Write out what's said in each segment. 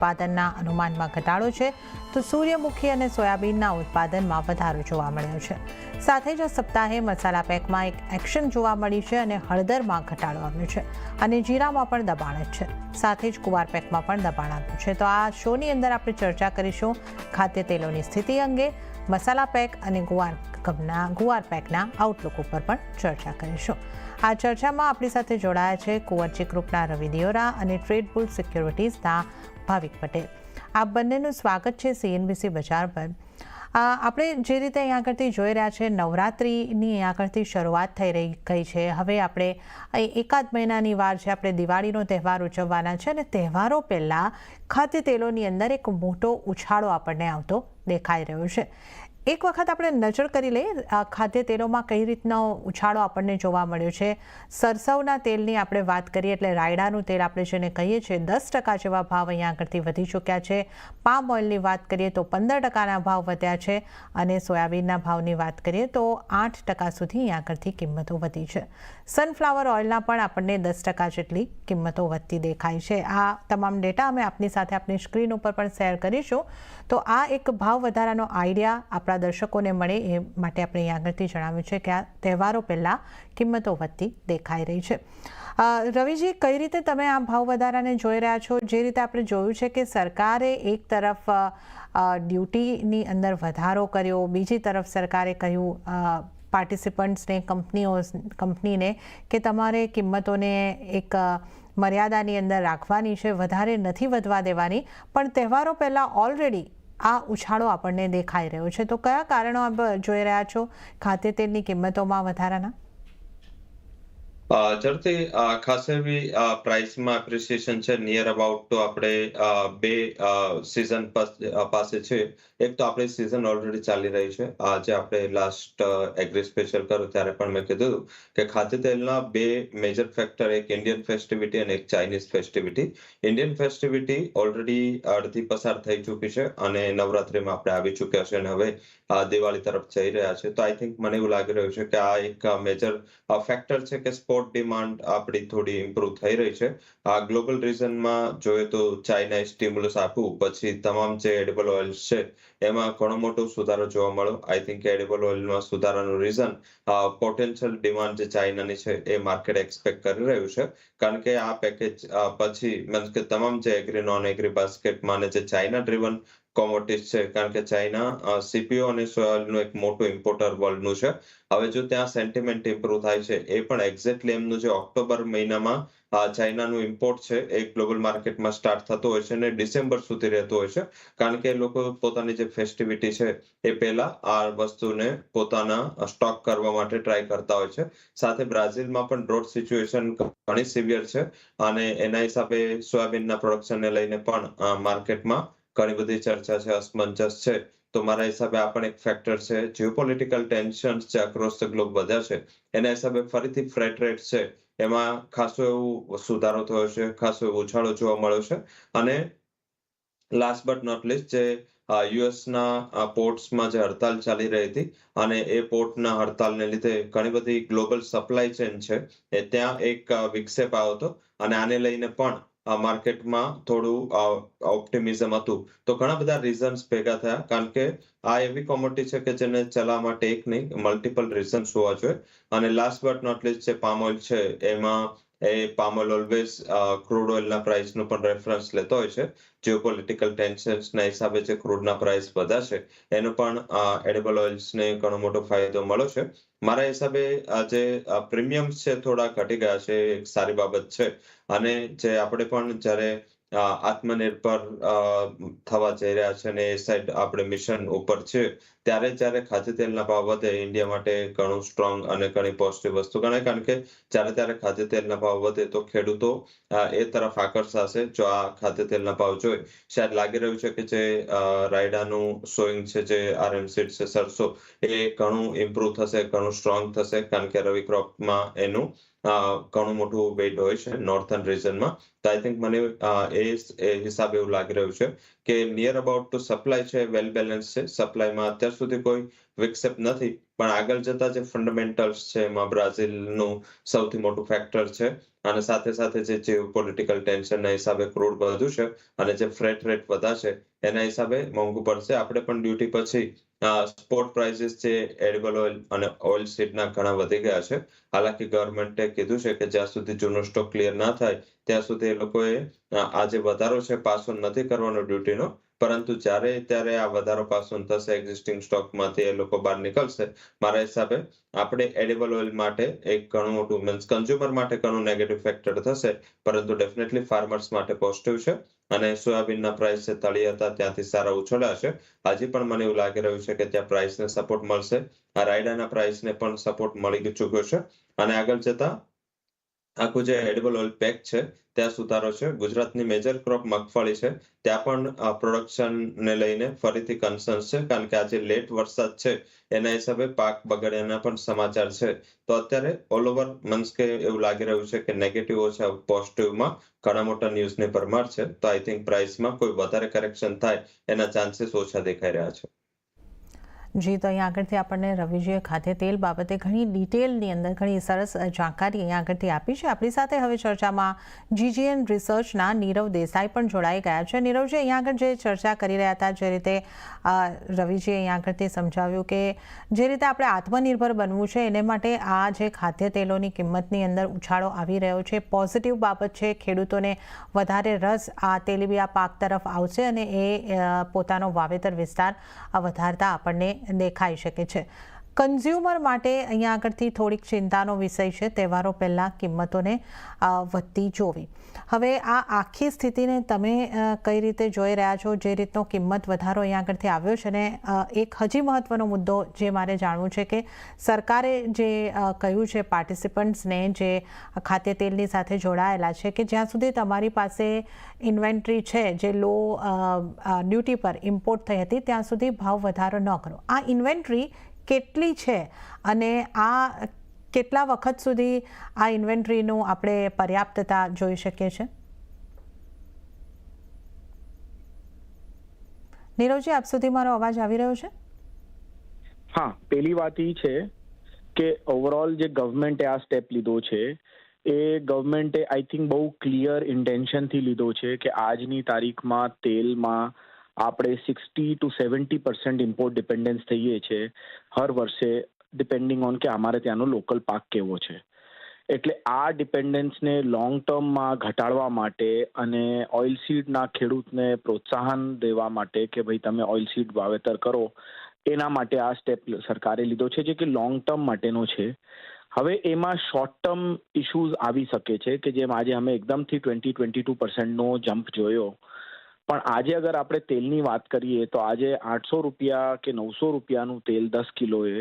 ઉત્પાદનના અનુમાનમાં ઘટાડો છે, તો સૂર્યમુખી અને સોયાબીનના ઉત્પાદનમાં વધારો જોવા મળ્યો છે. સાથે જ આ સપ્તાહે મસાલા પેકમાં એક એક્શન જોવા મળી છે અને હળદરમાં ઘટાડો આવ્યો છે અને જીરામાં પણ દબાણ જ છે. સાથે જ કુવાર પેકમાં પણ દબાણ આવ્યું છે. તો આ શોની અંદર આપણે ચર્ચા કરીશું ખાદ્ય તેલોની સ્થિતિ અંગે, મસાલા પેક અને ગુવાર કપના, ગુવાર પેકના આઉટલુક ઉપર પણ ચર્ચા કરીશું. આ ચર્ચામાં આપણી સાથે જોડાયા છે કુંવરજી ગ્રુપના રવિ દિયોરા અને ટ્રેડ બુલ સિક્યોરિટીઝના ભાવિક પટેલ. આ બંનેનું સ્વાગત છે સીએનબીસી બજાર પર. આપણે જે રીતે અહીંયા આગળથી જોઈ રહ્યા છે, નવરાત્રિની અહીંયા આગળથી શરૂઆત થઈ રહી ગઈ છે. હવે આપણે અહીં એકાદ મહિનાની વાર છે, આપણે દિવાળીનો તહેવાર ઉજવવાના છે અને તહેવારો પહેલાં ખાદ્ય તેલોની અંદર એક મોટો ઉછાળો આપણને આવતો દેખાઈ રહ્યો છે. એક વખત આપણે નજર કરી લઈએ ખાદ્ય તેલોમાં કઈ રીતનો ઉછાળો આપણને જોવા મળ્યો છે. સરસવના તેલની આપણે વાત કરીએ એટલે રાયડાનું તેલ આપણે જેને કહીએ છીએ, દસ ટકા જેવા ભાવ અહીંયા આગળથી વધી ચૂક્યા છે. પામ ઓઇલની વાત કરીએ તો પંદર ટકાના ભાવ વધ્યા છે અને સોયાબીનના ભાવની વાત કરીએ તો આઠ ટકા સુધી અહીંયા આગળથી કિંમતો વધી છે. સનફ્લાવર ઓઇલના પણ આપણને દસ ટકા જેટલી કિંમતો વધતી દેખાય છે. આ તમામ ડેટા અમે આપની સાથે આપની સ્ક્રીન ઉપર પણ શેર કરીશું. તો આ એક ભાવ વધારાનો આઈડિયા આપણા દર્શકોને મળે એ માટે આપણે અહીંયા આગળથી જણાવ્યું છે કે આ તહેવારો પહેલાં કિંમતો વધતી દેખાઈ રહી છે. રવિજી, કઈ રીતે તમે આ ભાવ વધારાને જોઈ રહ્યા છો? જે રીતે આપણે જોયું છે કે સરકારે એક તરફ ડ્યુટીની અંદર વધારો કર્યો, બીજી તરફ સરકારે કહ્યું પાર્ટિસિપન્ટ્સને કંપનીઓ કંપનીને કે તમારે કિંમતોને એક મર્યાદાની અંદર રાખવાની છે, વધારે નથી વધવા દેવાની. પણ તહેવારો પહેલાં ઓલરેડી આ ઉછાળો આપણને દેખાઈ રહ્યો છે. તો કયા કારણો આપ જોઈ રહ્યા છો? ખાદ્ય તેલની કિંમતોમાં વધારાના? ઝડપથી ખાસ એવી પ્રાઇસમાં એપ્રિસિએશન છે. નિયર અબાઉટ તો આપણે બે સિઝન પાસે છે. એક તો આપણી સિઝન ઓલરેડી ચાલી રહી છે. આજે આપણે લાસ્ટ એગ્રી સ્પેશિયલ કરો ત્યારે પણ મેં કીધું કે ખાદ્ય તેલના બે મેજર ફેક્ટર એક ઇન્ડિયન ફેસ્ટિવિટી અને એક Chinese festivity Indian festivity already અડધી પસાર થઈ ચૂકી છે અને નવરાત્રીમાં આપણે આવી ચૂક્યા છે અને હવે દિવાળી તરફ જઈ રહ્યા છે. તો આઈ થિંક મને એવું લાગી રહ્યું છે કે આ એક મેજર ફેક્ટર છે કે સ્પોર્ટ ડિમાન્ડ આપણી થોડી ઇમ્પ્રુવ થઈ રહી છે. આ ગ્લોબલ રીઝનમાં જોઈએ તો ચાઇનાએ સ્ટિમ્યુલસ આપ્યું. પછી તમામ જે એડેબલ ઓઇલ્સ છે એમાં ઘણો મોટો સુધારો જોવા મળ્યો. આઈ થિંક એડિબલ ઓઇલમાં સુધારાનું રીઝન પોટેન્શિયલ ડિમાન્ડ જે ચાઇનાની છે એ માર્કેટ એક્સપેક્ટ કરી રહ્યું છે. કારણ કે આ પેકેજ પછી મીન્સ કે તમામ જે એગ્રી નોન એગ્રી બાસ્કેટમાં જે ચાઇના ડ્રીવન કોમોડિટીઝ છે, કારણ કે ચાઇના સીપીઓ અને સોયાનું એક મોટું ઇમ્પોર્ટર વર્લ્ડનું છે. હવે જો ત્યાં સેન્ટિમેન્ટ ઇમ્પ્રુવ થાય છે, એ પણ એક્ઝેક્ટલી એમનું જે ઓક્ટોબર મહિનામાં ચાઇનાનું ઇમ્પોર્ટ છે, એ ગ્લોબલ માર્કેટમાં સ્ટાર્ટ થતો હોય છે અને ડિસેમ્બર સુધી રહેતો હોય છે. કારણ કે એ લોકો પોતાની જે ફેસ્ટિવિટી છે, એ પહેલા આ વસ્તુને પોતાના સ્ટોક કરવા માટે ટ્રાય કરતા હોય છે. સાથે બ્રાઝિલમાં પણ ડ્રોટ સિચ્યુએશન ઘણી સિવિયર છે અને એના હિસાબે સોયાબીનના પ્રોડક્શનને લઈને પણ માર્કેટમાં ઘણી બધી ચર્ચા છે, અસમંજસ છે. તો મારા હિસાબે આ પણ એક ફેક્ટર છે. જીઓપોલિટિકલ ટેન્શન્સ જે અક્રોસ ધ ગ્લોબ વધ્યા છે, એના હિસાબે ફરીથી ફ્રેટ રેટ છે એમાં ખાસો એવું સુધારો થયો છે, ખાસો એવો ઉછાળો જોવા મળ્યો છે. અને લાસ્ટ બટ નોટ લિસ્ટ જે યુએસના પોર્ટ્સમાં જે હડતાલ ચાલી રહી હતી અને એ પોર્ટના હડતાલને લીધે ઘણી બધી ગ્લોબલ સપ્લાય ચેન છે, એ ત્યાં એક વિક્ષેપ આવ્યો હતો. અને આને લઈને પણ માર્કેટમાં થોડું ઓપ્ટિમિઝમ હતું. તો ઘણા બધા રીઝન્સ ભેગા થયા. કારણ કે આ એવી કોમોડિટી છે કે જેને ચલાવવા માટે એક નહીં મલ્ટિપલ રીઝન્સ હોવા જોઈએ. અને લાસ્ટ બટ નોટ લીસ્ટ જે પામ ઓઇલ છે, એમાં એ પામલ ઓલવેઝ ક્રૂડ ઓઇલના પ્રાઇસનો પણ રેફરન્સ લેતો હોય છે. જીઓપોલિટિકલ ટેન્શન્સના હિસાબે જે ક્રૂડના પ્રાઇસ વધ્યા છે એનો પણ એડેબલ ઓઇલ્સને ઘણો મોટો ફાયદો મળ્યો છે. મારા હિસાબે જે પ્રીમિયમ્સ છે થોડા ઘટી ગયા છે, એક સારી બાબત છે. અને જે આપણે પણ જ્યારે આત્મનિર્ભર થવા જઈ રહ્યા છે અને એ સાઈડ આપણે મિશન ઉપર છે. ત્યારે જ્યારે ખાદ્ય તેલના ભાવ વધે ઇન્ડિયા માટે ઘણું સ્ટ્રોંગ અને ઘણી પોઝિટિવ વસ્તુ ગણાય. કારણ કે જ્યારે ત્યારે ખાદ્ય તેલના ભાવ વધે તો ખેડૂતો એ તરફ આકર્ષાશે જો આ ખાદ્ય તેલના ભાવ જોઈ. શાયદ લાગી રહ્યું છે કે જે રાયડાનું સોઈંગ છે, જે આરએમસીડ છે, સરસો, એ ઘણું ઇમ્પ્રુવ થશે, ઘણું સ્ટ્રોંગ થશે. કારણ કે રવિ ક્રોપમાં એનું ઘણું મોટું વેઇટ હોય છે નોર્થન રીજનમાં તો આઈ થિંક મને એ હિસાબે એવું લાગી રહ્યું છે કે નિયર અબાઉટ ટુ સપ્લાય છે વેલ બેલેન્સ છે. સપ્લાયમાં અત્યાર સુધી કોઈ વિક્ષેપ નથી. પણ આગળ જતા જે ફંડામેન્ટલ્સ છે, એમાં બ્રાઝિલનું સૌથી મોટું ફેક્ટર છે. અને સાથે સાથે જે જીઓ પોલિટિકલ ટેન્શનના હિસાબે ક્રૂડ વધુ છે અને જે ફ્રેટ રેટ વધારશે એના હિસાબે મોંઘું પડશે. આપણે પણ ડ્યુટી પછી સ્પોટ પ્રાઇસીસ જે એડિબલ ઓઇલ અને ઓઇલ સીડના ઘણા વધી ગયા છે. હાલાકી ગવર્મેન્ટે કીધું છે કે જ્યાં સુધી જૂનો સ્ટોક ક્લિયર ના થાય ત્યાં સુધી એ લોકોએ આ જે વધારો છે પાસો નથી કરવાનો ડ્યુટીનો. પરંતુ જ્યારે, ત્યારે આ વધારો પાસો થશે એક્ઝિસ્ટિંગ સ્ટોકમાંથી એ લોકો બહાર નીકળશે. મારા હિસાબે આપણે એડિબલ ઓઇલ માટે એક ઘણું મોટું મીન્સ કન્ઝ્યુમર માટે ઘણું નેગેટિવ ફેક્ટર થશે. પરંતુ ડેફિનેટલી ફાર્મર્સ માટે પોઝિટિવ છે. અને સોયાબીનના પ્રાઇસ જે તળી હતા, ત્યાંથી સારા ઉછળ્યા છે. હજી પણ મને એવું લાગી રહ્યું છે કે ત્યાં પ્રાઇસને સપોર્ટ મળશે. આ રાયડાના પ્રાઇસને પણ સપોર્ટ મળી ચૂક્યો છે. અને આગળ જતા આખું જે એડિબલ ઓઇલ પેક છે. ત્યાં સુધારો છે. ગુજરાતની મેજર ક્રોપ મગફળી છે. ત્યાં પણ પ્રોડક્શનને લઈને ફરીથી કન્સર્ન્સ છે. કારણ કે આજે લેટ વરસાદ છે. એના હિસાબે પાક બગડ્યાના પણ સમાચાર છે. તો અત્યારે ઓલ ઓવર મીન્સ કે એવું લાગી રહ્યું છે કે નેગેટિવ ઓછા પોઝિટિવમાં ઘણા મોટા ન્યૂઝની ભરમાર છે. તો આઈ થિંક પ્રાઇસમાં કોઈ વધારે કરેક્શન થાય એના ચાન્સીસ ઓછા દેખાઈ રહ્યા છે. જી, તો અહીંયા આગળથી આપણને રવિજીએ ખાદ્ય તેલ બાબતે ઘણી ડિટેલની અંદર ઘણી સરસ જાણકારી અહીંયા આગળથી આપી છે. આપણી સાથે હવે ચર્ચામાં જીજીએન રિસર્ચના નીરવ દેસાઈ પણ જોડાઈ ગયા છે. નીરવજી અહીંયા આગળ જે ચર્ચા કરી રહ્યા હતા, જે રીતે રવિજીએ અહીંયા આગળથી સમજાવ્યું કે જે રીતે આપણે આત્મનિર્ભર બનવું છે, એને માટે આ જે ખાદ્ય તેલોની કિંમતની અંદર ઉછાળો આવી રહ્યો છે. પોઝિટિવ બાબત છે, ખેડૂતોને વધારે રસ આ તેલીબિયા પાક તરફ આવશે અને એ પોતાનો વાવેતર વિસ્તાર વધારતા આપણને દેખાઈ શકે છે. કન્ઝ્યુમર માટે અહીંયા આગળથી થોડીક ચિંતાનો વિષય છે. તહેવારો પહેલાં કિંમતોને વધતી જોવી. હવે આ આખી સ્થિતિને તમે કઈ રીતે જોઈ રહ્યા છો? જે રીતનો કિંમત વધારો અહીંયા આગળથી આવ્યો છે ને એક હજી મહત્વનો મુદ્દો જે મારે જાણવું છે કે સરકારે જે કહ્યું છે પાર્ટિસિપન્ટ્સને જે ખાદ્ય તેલની સાથે જોડાયેલા છે કે જ્યાં સુધી તમારી પાસે ઇન્વેન્ટરી છે, જે લો ડ્યુટી પર ઇમ્પોર્ટ થઈ હતી, ત્યાં સુધી ભાવ વધારો ન કરો. આ ઇન્વેન્ટરી કેટલી છે અને આ કેટલા વખત સુધી આ ઇન્વેન્ટરીનું આપણે પર્યાપ્તતા જોઈ શકીએ છીએ? નીરવજી, આપ સુધી મારો અવાજ આવી રહ્યો છે? હા પેલી વાત એ છે કે ઓવરઓલ જે ગવર્મેન્ટે આ સ્ટેપ લીધો છે, એ ગવર્મેન્ટે આઈ થિંક બહુ ક્લિયર ઇન્ટેન્શનથી લીધો છે કે આજની તારીખમાં તેલમાં આપણે sixty to seventy percent import dependence થઈએ છીએ હર વર્ષે ડિપેન્ડિંગ ઓન કે અમારે ત્યાંનો લોકલ પાક કેવો છે. એટલે આ ડિપેન્ડન્સને લોંગ ટર્મમાં ઘટાડવા માટે અને ઓઇલ સીડના ખેડૂતને પ્રોત્સાહન દેવા માટે કે ભાઈ તમે ઓઇલ સીડ વાવેતર કરો, એના માટે આ સ્ટેપ સરકારે લીધો છે જે કે લોંગ ટર્મ માટેનો છે. હવે એમાં શોર્ટ ટર્મ ઇશ્યુઝ આવી શકે છે કે જેમ આજે અમે એકદમથી ટ્વેન્ટી ટ્વેન્ટી ટુ પર્સન્ટનો જમ્પ જોયો. પણ આજે અગર આપણે તેલની વાત કરીએ તો આજે આઠસો રૂપિયા કે નવસો રૂપિયાનું તેલ દસ કિલોએ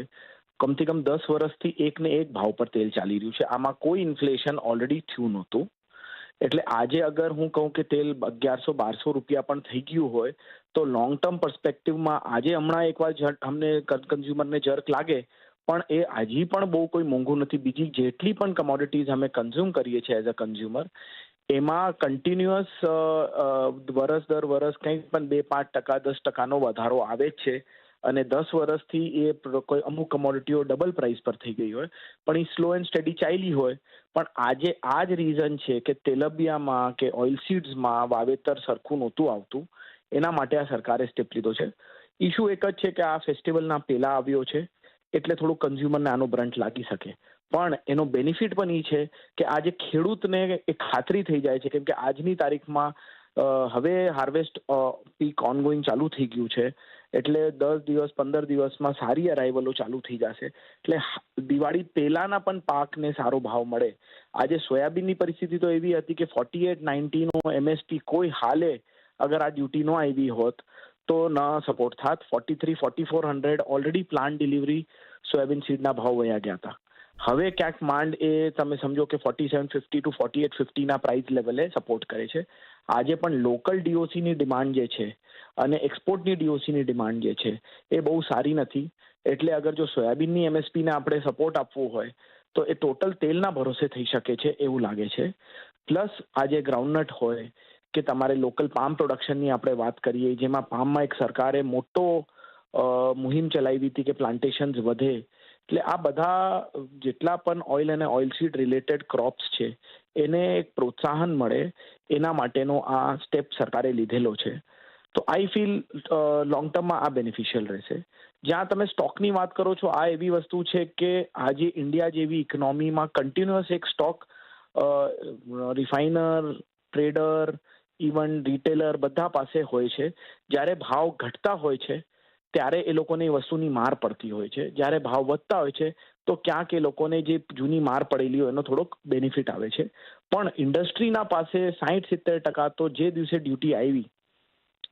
કમથી કમ દસ વર્ષથી એક ને એક ભાવ પર તેલ ચાલી રહ્યું છે. આમાં કોઈ ઇન્ફ્લેશન ઓલરેડી થયું નહોતું. એટલે આજે અગર હું કહું કે તેલ અગિયારસો બારસો રૂપિયા પણ થઈ ગયું હોય તો લોંગ ટર્મ પર્સપેક્ટિવમાં આજે હમણાં એકવાર અમને કન્ઝ્યુમરને જર્ક લાગે, પણ એ હજી પણ બહુ કોઈ મોંઘું નથી. બીજી જેટલી પણ કમોડિટીઝ અમે કન્ઝ્યુમ કરીએ છીએ એઝ અ કન્ઝ્યુમર એમાં કન્ટિન્યુઅસ વરસ દર વરસ કંઈક પણ બે પાંચ ટકા, દસ ટકાનો વધારો આવે જ છે. અને દસ વર્ષથી એ કોઈ અમુક કમોડિટીઓ ડબલ પ્રાઇસ પર થઈ ગઈ હોય. પણ એ સ્લો એન્ડ સ્ટડી ચાલી હોય. પણ આજે આ જ રીઝન છે કે તેલબિયામાં કે ઓઇલ સીડ્સમાં વાવેતર સરખું નહોતું આવતું. એના માટે આ સરકારે સ્ટેપ લીધો છે. ઇશ્યુ એક જ છે કે આ ફેસ્ટિવલના પહેલા આવ્યો છે. એટલે થોડું કન્ઝ્યુમરને આનો બ્રન્ટ લાગી શકે. પણ એનો બેનિફિટ પણ એ છે કે આજે ખેડૂતને એ ખાતરી થઈ જાય છે, કેમ કે આજની તારીખમાં હવે હાર્વેસ્ટ પીક ઓનગોઈંગ ચાલુ થઈ ગયું છે, એટલે દસ દિવસ, પંદર દિવસમાં સારી અરાઇવલો ચાલુ થઈ જશે. એટલે દિવાળી પહેલાના પણ પાકને સારો ભાવ મળે. આજે સોયાબીનની પરિસ્થિતિ તો એવી હતી કે ફોર્ટી એટ નાઇન્ટીનો એમએસપી કોઈ હાલે, અગર આ ડ્યુટી ન આવી હોત ન સપોર્ટ થાત. Forty three forty four hundred already plan delivery soybean સીડના ભાવ વયા ગયા હતા. હવે ક્યાંક માંડ એ તમે સમજો કે forty seven fifty to forty eight ફિફ્ટીના price લેવલે સપોર્ટ કરે છે. આજે પણ લોકલ ડીઓસીની ડિમાન્ડ જે છે અને એક્સપોર્ટની ડીઓસીની ડિમાન્ડ જે છે એ બહુ સારી નથી. એટલે અગર જો સોયાબીનની એમએસપીને આપણે સપોર્ટ આપવો હોય, તો એ ટોટલ તેલના ભરોસે થઈ શકે છે એવું લાગે છે. પ્લસ આજે ગ્રાઉન્ડનટ હોય કે તમારે લોકલ પામ પ્રોડક્શનની આપણે વાત કરીએ, જેમાં પામમાં એક સરકારે મોટો મુહિમ ચલાવી હતી કે પ્લાન્ટેશન્સ વધે. એટલે આ બધા જેટલા પણ ઓઇલ અને ઓઇલસીડ રિલેટેડ ક્રોપ્સ છે, એને એક પ્રોત્સાહન મળે એના માટેનો આ સ્ટેપ સરકારે લીધેલો છે. તો આઈ ફીલ લોંગ ટર્મમાં આ બેનિફિશિયલ રહેશે. જ્યાં તમે સ્ટોકની વાત કરો છો, આ એવી વસ્તુ છે કે આજે ઇન્ડિયા જેવી ઇકોનોમીમાં કન્ટિન્યુઅસ એક stock refiner trader even retailer બધા પાસે હોય છે. જ્યારે ભાવ ઘટતા હોય છે, ત્યારે એ લોકોને એ વસ્તુની માર પડતી હોય છે. જ્યારે ભાવ વધતા હોય છે, તો ક્યાંક એ લોકોને જે જૂની માર પડેલી હોય એનો થોડોક બેનિફિટ આવે છે. પણ ઇન્ડસ્ટ્રીના પાસે સાહીઠ સિત્તેર ટકા તો જે દિવસે ડ્યુટી આવી,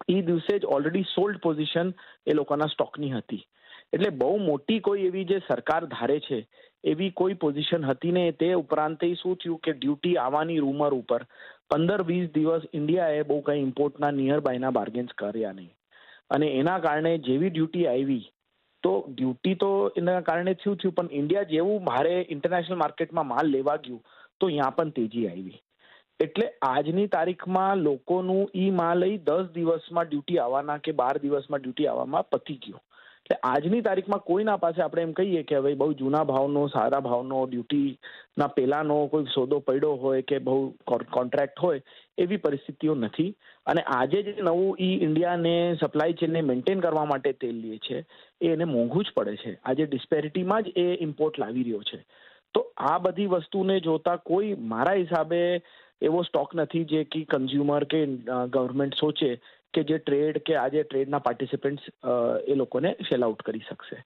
એ દિવસે જ ઓલરેડી સોલ્ડ પોઝિશન એ લોકોના સ્ટોકની હતી. એટલે બહુ મોટી કોઈ એવી જે સરકાર ધારે છે, એવી કોઈ પોઝિશન હતી ને તે ઉપરાંત શું થયું કે ડ્યુટી આવવાની રૂમર ઉપર પંદર વીસ દિવસ ઇન્ડિયાએ બહુ કંઈ ઇમ્પોર્ટના નિયર બાયના બાર્ગેન્સ કર્યા નહીં. અને એના કારણે જેવી ડ્યુટી આવી, તો ડ્યુટી તો એના કારણે થયું થયું, પણ ઇન્ડિયા જેવું ભારે ઇન્ટરનેશનલ માર્કેટમાં માલ લેવા ગયું, તો ત્યાં પણ તેજી આવી. એટલે આજની તારીખમાં લોકોનું ઈ માલ લઈ દસ દિવસમાં ડ્યુટી આવવાના કે બાર દિવસમાં ડ્યુટી આવવામાં પતી ગયો. એટલે આજની તારીખમાં કોઈના પાસે આપણે એમ કહીએ કે ભાઈ બહુ જૂના ભાવનો, સારા ભાવનો, ડ્યુટીના પહેલાંનો કોઈ સોદો પડ્યો હોય કે બહુ કોન્ટ્રાક્ટ હોય એવી પરિસ્થિતિઓ નથી. અને આજે જે નવું ઈ ઇન્ડિયાને સપ્લાય ચેનને મેન્ટેન કરવા માટે તેલ લે છે, એ એને મોંઘું જ પડે છે. આજે ડિસ્પેરિટીમાં જ એ ઇમ્પોર્ટ લાવી રહ્યો છે. તો આ બધી વસ્તુને જોતા કોઈ મારા હિસાબે એવો સ્ટોક નથી જે કે કન્ઝ્યુમર કે ગવર્મેન્ટ સોચે કે જે ટ્રેડ કે આ જે ટ્રેડના પાર્ટિસિપન્ટ્સ એ લોકોને સેલ આઉટ કરી શકશે.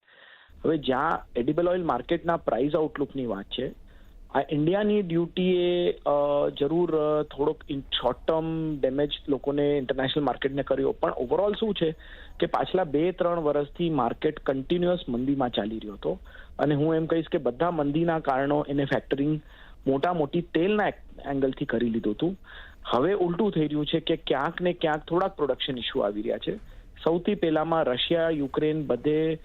હવે જ્યાં એડિબલ ઓઇલ માર્કેટના પ્રાઇઝ આઉટલુકની વાત છે, આ ઇન્ડિયાની ડ્યુટીએ જરૂર થોડોક શોર્ટ ટર્મ ડેમેજ લોકોને ઇન્ટરનેશનલ માર્કેટને કર્યો. પણ ઓવરઓલ શું છે કે પાછલા બે, ત્રણ વર્ષથી માર્કેટ કન્ટિન્યુઅસ મંદીમાં ચાલી રહ્યો હતો. અને હું એમ કહીશ કે બધા મંદીના કારણો એને ફેક્ટરિંગ મોટા મોટી તેલના એંગલથી કરી લીધું હતું. હવે ઉલટું થઈ રહ્યું છે કે ક્યાંક ને ક્યાંક થોડાક પ્રોડક્શન ઇસ્યુ આવી રહ્યા છે. સૌથી પહેલામાં રશિયા, યુક્રેન બધે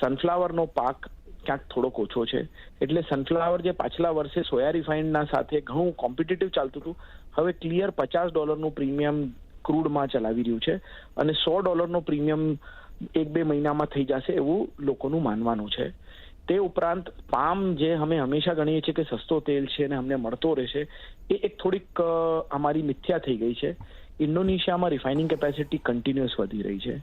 સનફ્લાવરનો પાક ક્યાંક થોડોક ઓછો છે. એટલે સનફ્લાવર જે પાછલા વર્ષે સોયા રિફાઇન્ડના સાથે ઘણું કોમ્પિટિટિવ ચાલતું હતું, હવે ક્લિયર પચાસ ડોલરનું પ્રીમિયમ ક્રૂડમાં ચલાવી રહ્યું છે અને સો ડોલરનું પ્રીમિયમ એક બે મહિનામાં થઈ જશે એવું લોકોનું માનવાનું છે. તે ઉપરાંત પામ જે અમે હંમેશા ગણીએ છીએ કે સસ્તો તેલ છે અને અમને મળતો રહેશે એ એક થોડીક અમારી મિથ્યા થઈ ગઈ છે. ઇન્ડોનેશિયામાં રિફાઇનિંગ કેપેસિટી કન્ટિન્યુઅસ વધી રહી છે.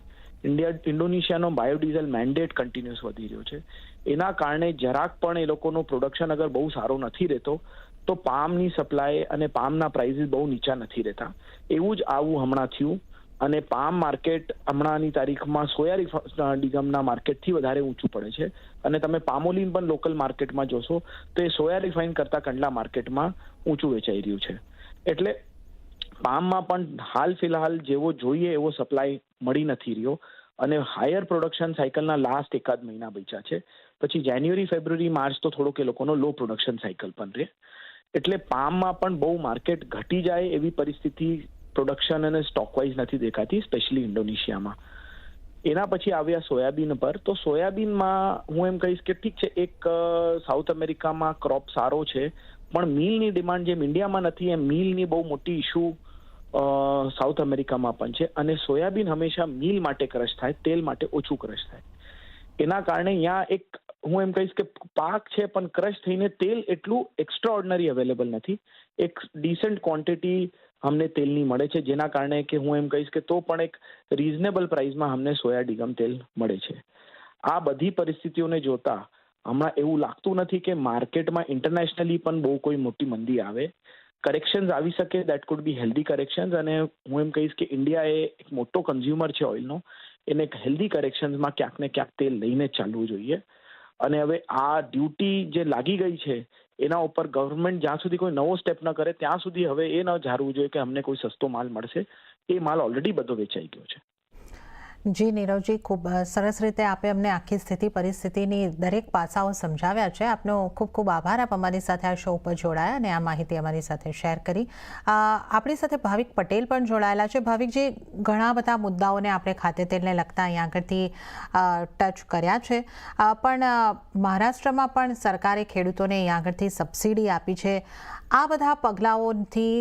ઇન્ડિયા, ઇન્ડોનેશિયાનો બાયોડીઝલ મેન્ડેટ કન્ટિન્યુઅસ વધી રહ્યો છે. એના કારણે જરાક પણ એ લોકોનો પ્રોડક્શન અગર બહુ સારો નથી રહેતો, તો પામની સપ્લાય અને પામના પ્રાઇઝિસ બહુ નીચા નથી રહેતા. એવું જ આવું હમણાં થયું. અને પામ માર્કેટ હમણાંની તારીખમાં સોયા ડિગમના માર્કેટથી વધારે ઊંચું પડે છે. અને તમે પામોલીન પણ લોકલ માર્કેટમાં જોશો, તો એ સોયા રિફાઇન કરતા કંડલા માર્કેટમાં ઊંચું વેચાઈ રહ્યું છે. એટલે પામમાં પણ હાલ ફિલહાલ જેવો જોઈએ એવો સપ્લાય મળી નથી રહ્યો. અને હાયર પ્રોડક્શન સાયકલના લાસ્ટ એકાદ મહિના બચ્યા છે. પછી જાન્યુઆરી, ફેબ્રુઆરી, માર્ચ તો થોડોક એ લોકોનો લો પ્રોડક્શન સાયકલ પણ રહે. એટલે પામમાં પણ બહુ માર્કેટ ઘટી જાય એવી પરિસ્થિતિ પ્રોડક્શન અને સ્ટોક વાઇઝ નથી દેખાતી સ્પેશિયલી ઇન્ડોનેશિયામાં. એના પછી આવ્યા સોયાબીન પર. તો સોયાબીનમાં હું એમ કહીશ કે ઠીક છે, એક સાઉથ અમેરિકામાં ક્રોપ સારો છે, પણ મિલની ડિમાન્ડ જેમ ઇન્ડિયામાં નથી, એમ મિલની બહુ મોટી ઇશ્યુ સાઉથ અમેરિકામાં પણ છે. અને સોયાબીન હંમેશા મિલ માટે ક્રશ થાય, તેલ માટે ઓછું ક્રશ થાય. એના કારણે ત્યાં એક, હું એમ કહીશ કે પાક છે, પણ ક્રશ થઈને તેલ એટલું એક્સ્ટ્રા ઓર્ડિનરી અવેલેબલ નથી. એક ડિસન્ટ ક્વોન્ટિટી અમને તેલની મળે છે, જેના કારણે કે હું એમ કહીશ કે તો પણ એક રિઝનેબલ પ્રાઇસમાં અમને સોયા ડીગમ તેલ મળે છે. આ બધી પરિસ્થિતિઓને જોતા હમણાં એવું લાગતું નથી કે માર્કેટમાં ઇન્ટરનેશનલી પણ બહુ કોઈ મોટી મંદી આવે. કરેક્શન્સ આવી શકે that could be healthy corrections અને હું એમ કહીશ કે ઇન્ડિયા એ એક મોટો કન્ઝ્યુમર છે ઓઇલનો એને એક હેલ્ધી કરેક્શન્સમાં ક્યાંક ને ક્યાંક તેલ લઈને ચાલવું જોઈએ. અને હવે આ ડ્યુટી જે લાગી ગઈ છે એના ઉપર ગવર્મેન્ટ જ્યાં સુધી કોઈ નવો સ્ટેપ ન કરે, ત્યાં સુધી હવે એ ન ધારવું જોઈએ કે અમને કોઈ સસ્તો માલ મળશે. એ માલ ઓલરેડી બધો વેચાઈ ગયો છે. જી નીરવજી, ખૂબ સરસ રીતે આપે અમને આખી સ્થિતિ, પરિસ્થિતિની દરેક પાસાઓ સમજાવ્યા છે. આપનો ખૂબ ખૂબ આભાર. આપ અમારી સાથે આ શો ઉપર જોડાયા અને આ માહિતી અમારી સાથે શેર કરી. આપણી સાથે ભાવિક પટેલ પણ જોડાયેલા છે. ભાવિકજી ઘણા બધા મુદ્દાઓને આપણે ખાતે તેલને લગતા અહીંયા આગળથી ટચ કર્યા છે. પણ મહારાષ્ટ્રમાં પણ સરકારે ખેડૂતોને અહીંયા આગળથી સબસિડી આપી છે. આ બધા પગલાઓથી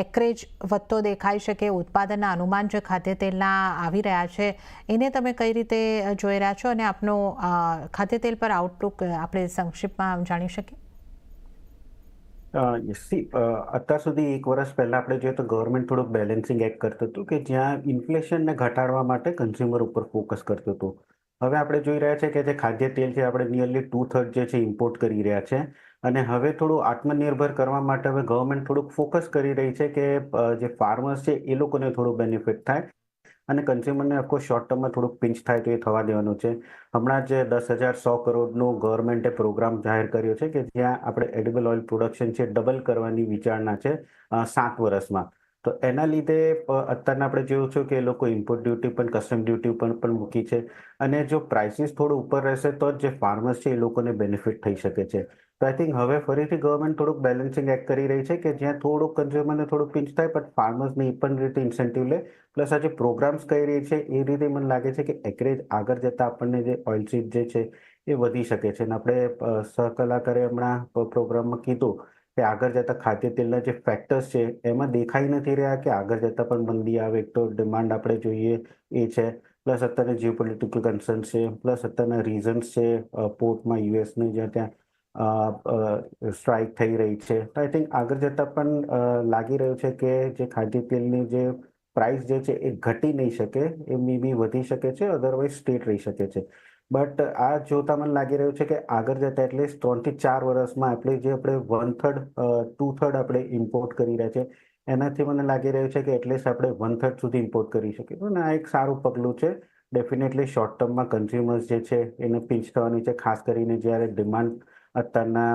એકરેજ વધતો દેખાઈ શકે ઉત્પાદનના અનુમાન જે ખાદ્ય તેલના આવી રહ્યા છે, એને તમે કઈ રીતે જોઈ રહ્યા છો અને આપનો ખાદ્ય તેલ પર આઉટલુક આપણે સંક્ષિપ્તમાં જાણી શકીએ? સી અત્યાર સુધી એક વર્ષ પહેલાં આપણે જોઈએ તો ગવર્મેન્ટ થોડુંક બેલેન્સિંગ એક્ટ કરતું હતું કે જ્યાં ઇન્ફ્લેશનને ઘટાડવા માટે કન્ઝ્યુમર ઉપર ફોકસ કરતું હતું. હવે આપણે જોઈ રહ્યા છે કે જે ખાદ્ય તેલ છે આપણે નિયરલી ટુ થર્ડ જે છે ઇમ્પોર્ટ કરી રહ્યા છે. અને હવે થોડું આત્મનિર્ભર કરવા માટે હવે ગવર્મેન્ટ થોડુંક ફોકસ કરી રહી છે કે જે ફાર્મર્સ છે, એ લોકોને થોડું બેનિફિટ થાય. અને કન્ઝ્યુમરને ઓફકોર્સ શોર્ટ ટર્મમાં થોડુંક પિંચ થાય તો એ થવા દેવાનું છે. હમણાં જ દસ હજાર સો કરોડનું ગવર્મેન્ટે પ્રોગ્રામ જાહેર કર્યો છે કે જ્યાં આપણે એડિબલ ઓઇલ પ્રોડક્શન છે ડબલ કરવાની વિચારણા છે સાત વર્ષમાં. તો એના લીધે અત્યારના આપણે જોયું છે કે એ લોકો ઇમ્પોર્ટ ડ્યુટી પણ કસ્ટમ ડ્યુટી પણ પણ મૂકી છે. અને જો પ્રાઇસીસ થોડું ઉપર રહેશે તો જ જે ફાર્મર્સ છે એ લોકોને બેનિફિટ થઈ શકે છે. આઈ થિંક હવે ફરીથી ગવર્મેન્ટ થોડુંક બેલેન્સિંગ એક્ટ કરી રહી છે કે જ્યાં થોડુંક કન્ઝ્યુમરને થોડુંક પિંચ થાય પણ ફાર્મર્સને એ પણ રીતે ઇન્સેન્ટિવ લે. પ્લસ આ જે પ્રોગ્રામ્સ કરી રહી છે, એ રીતે મને લાગે છે કે એક્રેજ આગળ જતાં આપણને જે ઓઇલ સીડ જે છે, એ વધી શકે છે. અને આપણે સહકલાકારે હમણાં પ્રોગ્રામમાં કીધું કે આગળ જતાં ખાદ્ય તેલના જે ફેક્ટર્સ છે, એમાં દેખાઈ નથી રહ્યા કે આગળ જતાં પણ મંદી આવે. એક તો ડિમાન્ડ આપણે જોઈએ એ છે. પ્લસ અત્યારે જીઓ પોલિટિકલ કન્સર્ન છે. પ્લસ અત્યારના રીઝન્સ છે પોર્ટમાં યુએસને જ્યાં ત્યાં સ્ટ્રાઇક થઈ રહી છે. તો આઈ થિંક આગળ જતાં પણ લાગી રહ્યું છે કે જે ખાદ્ય તેલની જે પ્રાઇસ જે છે એ ઘટી નહીં શકે, એ મે બી વધી શકે છે અધરવાઇઝ સ્ટેટ રહી શકે છે. બટ આ જોતા મને લાગી રહ્યું છે કે આગળ જતાં એટલીસ્ટ ત્રણથી ચાર વર્ષમાં આપણે જે આપણે વન થર્ડ ટુ થર્ડ આપણે ઇમ્પોર્ટ કરી રહ્યા છે, એનાથી મને લાગી રહ્યું છે કે એટલીસ્ટ આપણે વન થર્ડ સુધી ઇમ્પોર્ટ કરી શકીએ. અને આ એક સારું પગલું છે. ડેફિનેટલી શોર્ટ ટર્મમાં કન્ઝ્યુમર્સ જે છે એને પિંચ થવાની છે, ખાસ કરીને જ્યારે ડિમાન્ડ અત્યારના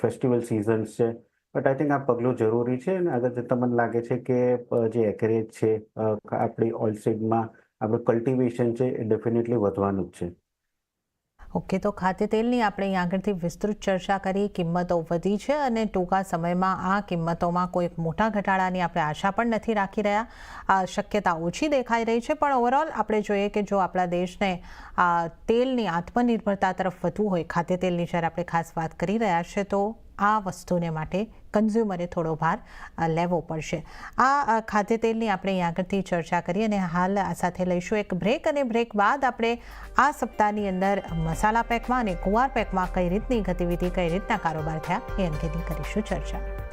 ફેસ્ટિવલ સિઝન્સ છે. બટ આઈ થિંક આ પગલું જરૂરી છે અને આગળ જતાં મને લાગે છે કે જે એકરેજ છે આપણી ઓઇલસીડમાં આપણું કલ્ટિવેશન છે, એ ડેફિનેટલી વધવાનું જ છે. ઓકે, તો ખાદ્ય તેલની આપણે અહીં આગળથી વિસ્તૃત ચર્ચા કરી. કિંમતો વધી છે અને ટૂંકા સમયમાં આ કિંમતોમાં કોઈ મોટા ઘટાડાની આપણે આશા પણ નથી રાખી રહ્યા. આ શક્યતા ઓછી દેખાઈ રહી છે, પણ ઓવરઓલ આપણે જોઈએ કે જો આપણા દેશને તેલની આત્મનિર્ભરતા તરફ વધવું હોય, ખાદ્ય તેલની જ્યારે આપણે ખાસ વાત કરી રહ્યા છે, તો આ વસ્તુને માટે કન્ઝ્યુમરે થોડો ભાર લેવો પડશે. આ ખાદ્ય તેલની આપણે અહીં આગળથી ચર્ચા કરી અને હાલ આ સાથે લઈશું એક બ્રેક અને બ્રેક બાદ આપણે આ સપ્તાહની અંદર મસાલા પેકમાં અને કુંવાર પેકમાં કઈ રીતની ગતિવિધિ, કઈ રીતના કારોબાર થયા એ અંગેની કરીશું ચર્ચા.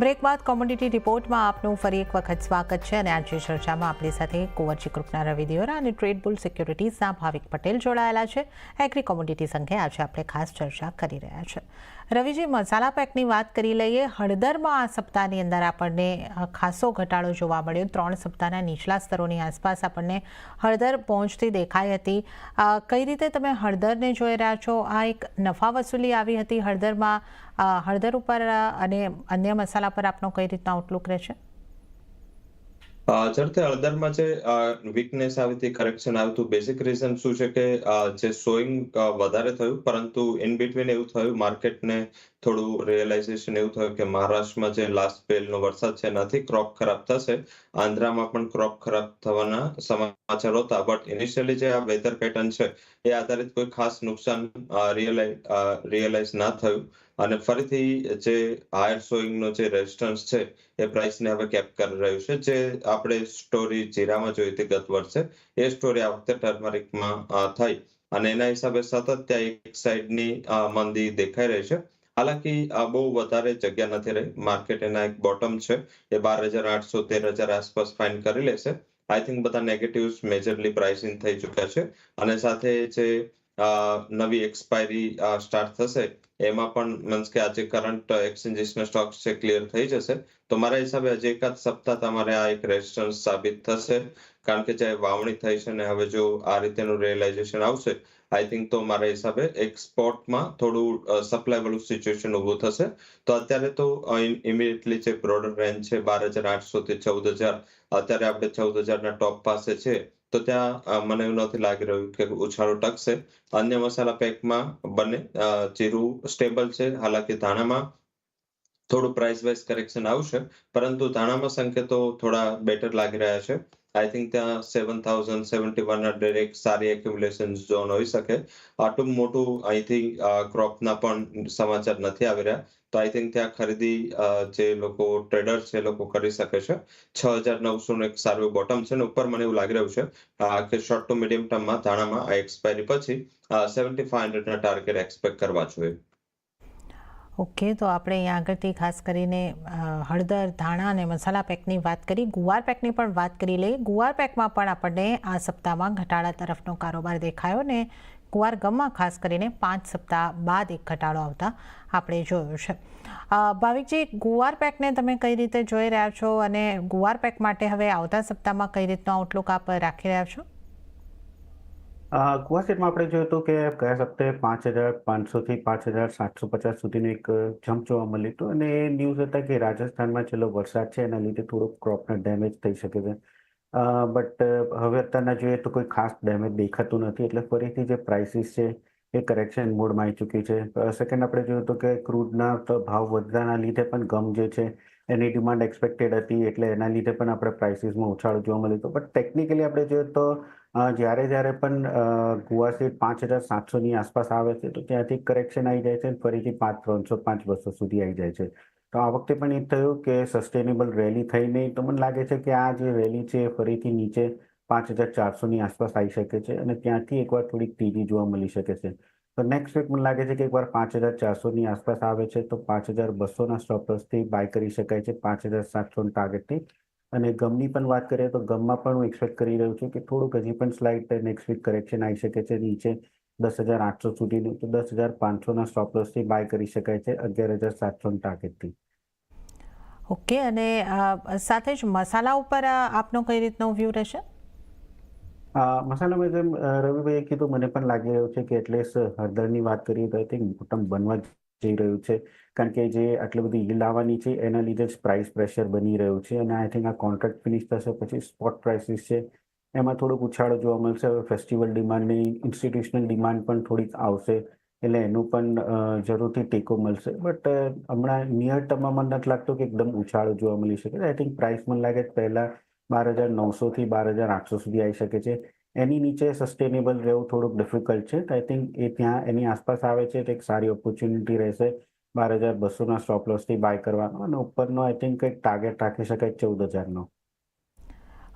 બ્રેક બાદ કોમોડિટી રિપોર્ટમાં આપનું ફરી એક વખત સ્વાગત છે અને આજે ચર્ચામાં આપણી સાથે કોવરચી ગ્રુપના રવિ દિયોરા અને ટ્રેડ બુલ સિક્યોરિટીઝના ભાવિક પટેલ જોડાયેલા છે. એગ્રી કોમોડિટી સંઘે આજે આપણે ખાસ ચર્ચા કરી રહ્યા છે. રવિજી, મસાલા પેકની વાત કરી લઈએ. હળદરમાં આ સપ્તાહની અંદર આપણને ખાસો ઘટાડો જોવા મળ્યો. ત્રણ સપ્તાહના નીચલા સ્તરોની આસપાસ આપણને હળદર પહોંચતી દેખાઈ હતી. કઈ રીતે તમે હળદરને જોઈ રહ્યા છો? આ એક નફા વસૂલી આવી હતી હળદરમાં. હળદર ઉપર અને અન્ય મસાલા પર આપનો કઈ રીતના આઉટલુક રહેશે? અ, હળદરમાં જે વીકનેસ આવી હતી કરેક્શન આવ્યું હતું બેઝિક રીઝન શું છે કે જે સોઈંગ વધારે થયું પરંતુ ઇન બિટવીન એવું થયું માર્કેટને થોડું રિયલાઇઝેશન એવું થયું કે મહારાષ્ટ્રમાં જે લાસ્ટ પેલનો વરસાદ છે એનાથી ક્રોપ ખરાબ થશે. આંધ્રામાં પણ ક્રોપ ખરાબ થવાના સમાચારો હતા બટ ઇનિશિયલી જે આ વેધર પેટર્ન છે એ આધારિત કોઈ ખાસ નુકસાન રિયલાઇઝ ના થયું. અને ફરીથી જે હાયર સોઈંગનો જે રેઝિસ્ટન્સ છે એ પ્રાઇસને હવે કેપ કરી રહ્યું છે. જે આપણે સ્ટોરી જીરામાં જોઈ હતી ગત વર્ષે, એ સ્ટોરી આ વખતે ટર્મરિકમાં થઈ. અને એના હિસાબે સતત ત્યાં એક સાઈડની મંદી દેખાઈ રહી છે. હાલાકી બહુ વધારે જગ્યા નથી રહી. માર્કેટ એના એક બોટમ છે. એ બાર હજાર આઠસો, તેર હજાર આસપાસ ફાઇન કરી લેશે. આઈ થિંક બધા નેગેટિવ્સ મેજરલી પ્રાઇસિંગ થઈ ચુક્યા છે. અને સાથે જે નવી એક્સપાયરી સ્ટાર્ટ થશે, એમાં પણ મીન્સ કે આજે કરંટ એક્સચેન્જીસના સ્ટોક્સ છે ક્લિયર થઈ જશે. તો મારા હિસાબે હજી એકાદ સપ્તાહ તમારે આ એક રેઝિસ્ટન્સ સાબિત થશે. કારણ કે જે વાવણી થઈ છે ને હવે જો આ રીતેનું રિયલાઇઝેશન આવશે આઈ થિંક તો મારા હિસાબે એક્સપોર્ટમાં થોડું સપ્લાય વાળું સિચ્યુએશન ઊભું થશે. તો અત્યારે તો ઇમિડિયેટલી જે બ્રોડર રેન્જ છે બાર હજાર આઠસો થી ચૌદ હજાર, અત્યારે આપણે ચૌદ હજારના ટોપ પાસે છે. તો ત્યાં મને એવું નથી લાગી રહ્યું કે ઉછાળો ટકશે. અન્ય મસાલા પેકમાં બંને જીરું સ્ટેબલ છે, હાલાકી ધાણામાં થોડું પ્રાઇસ વાઇઝ કરેક્શન આવશે. પરંતુ ધાણામાં સંકેતો થોડા બેટર લાગી રહ્યા છે. આઈ થિંક ત્યાં seven thousand seventy one hundred એક સારી એક્યુમ્યુલેશન ઝોન હોઈ શકે આટલું મોટું અહીંથી ક્રોપના પણ સમાચાર નથી આવી રહ્યા તો આઈ થિંક ત્યાં ખરીદી જે લોકો ટ્રેડર છે એ લોકો કરી શકે છે છ હજાર નવસોનું એક સારું બોટમ છે ને ઉપર મને એવું લાગી રહ્યું છે કે શોર્ટ ટુ મીડિયમ ટર્મમાં ધાણામાં આ એક્સપાયરી પછી સેવન્ટી ફાઈવ હંડ્રેડના ટાર્ગેટ એક્સપેક્ટ કરવા જોઈએ ઓકે, તો આપણે અહીંયા આગળથી ખાસ કરીને હળદર, ધાણા અને મસાલા પેકની વાત કરી. ગુવાર પેકની પણ વાત કરી લઈએ. ગુવાર પેકમાં પણ આપણને આ સપ્તાહમાં ઘટાડા તરફનો કારોબાર દેખાયો ને ગુવાર ગમમાં ખાસ કરીને પાંચ સપ્તાહ બાદ એક ઘટાડો આવતા આપણે જોયો છે. ભાવિકજી, ગુવાર પેકને તમે કઈ રીતે જોઈ રહ્યા છો અને ગુવાર પેક માટે હવે આવતા સપ્તાહમાં કઈ રીતનો આઉટલુક આપ રાખી રહ્યા છો? કુવા સેટમાં આપણે જોયું હતું કે ગયા સપ્તાહે પાંચ હજાર પાંચસોથી પાંચ હજાર સાતસો પચાસ સુધીનું એક જમ્પ જોવા મળ્યું હતું અને એ ન્યૂઝ હતા કે રાજસ્થાનમાં છેલ્લો વરસાદ છે એના લીધે થોડુંક ક્રોપને ડેમેજ થઈ શકે છે. બટ હવે અત્યારના જોઈએ તો કોઈ ખાસ ડેમેજ દેખાતું નથી એટલે ફરીથી જે પ્રાઇસીસ છે એ કરેક્શન મોડમાં આવી ચૂકી છે. સેકન્ડ આપણે જોયું હતું કે ક્રૂડના તો ભાવ વધવાના લીધે પણ ગમ જે છે એની ડિમાન્ડ એક્સપેક્ટેડ હતી એટલે એના લીધે પણ આપણે પ્રાઇસીસમાં ઉછાળો જોવા મળ્યો હતો. બટ ટેકનિકલી આપણે જોઈએ તો જ્યારે જ્યારે પણ ગુવા સીટ પાંચ હજાર સાતસોની આસપાસ આવે છે, તો ત્યાંથી કરેક્શન આવી જાય છે ફરીથી પાંચ, ત્રણસો, પાંચ, બસો સુધી આવી જાય છે. તો આ વખતે પણ એ થયું કે સસ્ટેનેબલ રેલી થઈ નહીં, તો મને લાગે છે કે આ જે રેલી છે ફરીથી નીચે પાંચ હજાર ચારસોની આસપાસ આવી શકે છે અને ત્યાંથી એકવાર થોડીક તેજી જોવા મળી શકે છે. તો નેક્સ્ટ વીક મને લાગે છે કે એકવાર પાંચ હજાર ચારસોની આસપાસ આવે છે, તો પાંચ હજાર બસોના સ્ટોપર્સથી બાય કરી શકાય છે, પાંચ હજાર સાતસોના ટાર્ગેટથી અને ગમની પણ વાત કરીએ તો ગમમાં પણ હું એક્સપેક્ટ કરી રહ્યો છું કે થોડુંક હજી પણ સ્લાઇડ નેક્સ્ટ વીક કરેક્શન આવી શકે છે. નીચે દસ હજાર આઠસો સુધીનું તો દસ હજાર પાંચસોના સ્ટોપલોસથી બાય કરી શકાય છે અગિયાર હજાર સાતસોના ટાર્ગેટથી ઓકે અને સાથે જ મસાલા ઉપર આપનો કઈ રીતનો વ્યૂ રહેશે? મસાલામાં જેમ રવિભાઈએ કીધું મને પણ લાગી રહ્યું છે કે એટલીસ્ટ હળદરની વાત કરીએ તો આઈ થિંક બોટમ બનવા જઈ રહ્યું છે. કારણ કે જે આટલી બધી yield આવવાની છે, એના લીધે જ પ્રાઇસ પ્રેશર બની રહ્યું છે અને આઈ થિંક આ કોન્ટ્રાક્ટ ફિનિશ થશે પછી સ્પોટ પ્રાઇસીસ છે, એમાં થોડોક ઉછાળો જોવા મળશે. હવે ફેસ્ટિવલ ડિમાન્ડની ઇન્સ્ટિટ્યુશનલ ડિમાન્ડ પણ થોડીક આવશે એટલે એનું પણ જરૂરથી ટેકો મળશે. બટ હમણાં નિયર ટર્મમાં મને નથી લાગતું કે એકદમ ઉછાળો જોવા મળી શકે. આઈ થિંક પ્રાઇસ મને લાગે પહેલાં બાર હજાર નવસોથી બાર હજાર આઠસો સુધી આવી શકે છે. એની નીચે સસ્ટેનેબલ રહેવું થોડુંક ડિફિકલ્ટ છે. આઈ થિંક એ ત્યાં, એની આસપાસ આવે છે, તો એક સારી ઓપોર્ચ્યુનિટી રહેશે. બાર હજાર બસોના સ્ટોપ લોસથી બાય કરવાનો અને ઉપરનો આઈ થિંક કંઈક ટાર્ગેટ રાખી શકાય ચૌદ હજારનો.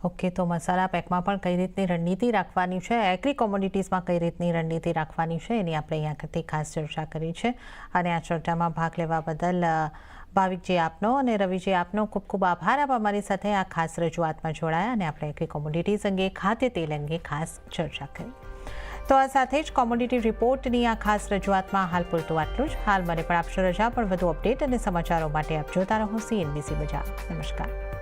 ઓકે તો મસાલા પેકમાં પણ કઈ રીતની રણનીતિ રાખવાની છે? એગ્રી કોમોડિટીઝમાં કઈ રીતની રણનીતિ રાખવાની છે? એની આપણે અહીંયા ખાતે ખાસ ચર્ચા કરી છે. અને આ ચર્ચામાં ભાગ લેવા બદલ ભાવિકજી આપનો અને રવિજી આપનો ખૂબ ખૂબ આભાર. આપ અમારી સાથે આ ખાસ રજૂઆતમાં જોડાયા અને આપણે એગ્રી કોમોડિટીઝ અંગે ખાતે તેલ અંગે ખાસ ચર્ચા કરી. તો આ સાથે જ કોમોડિટી રિપોર્ટની આ ખાસ રજૂઆતમાં હાલ પૂરતું આટલું જ. હાલ મને પણ આપશો રજા, પણ વધુ અપડેટ અને સમાચારો માટે આપ જોતા રહો સીએનબીસી બજાર. નમસ્કાર.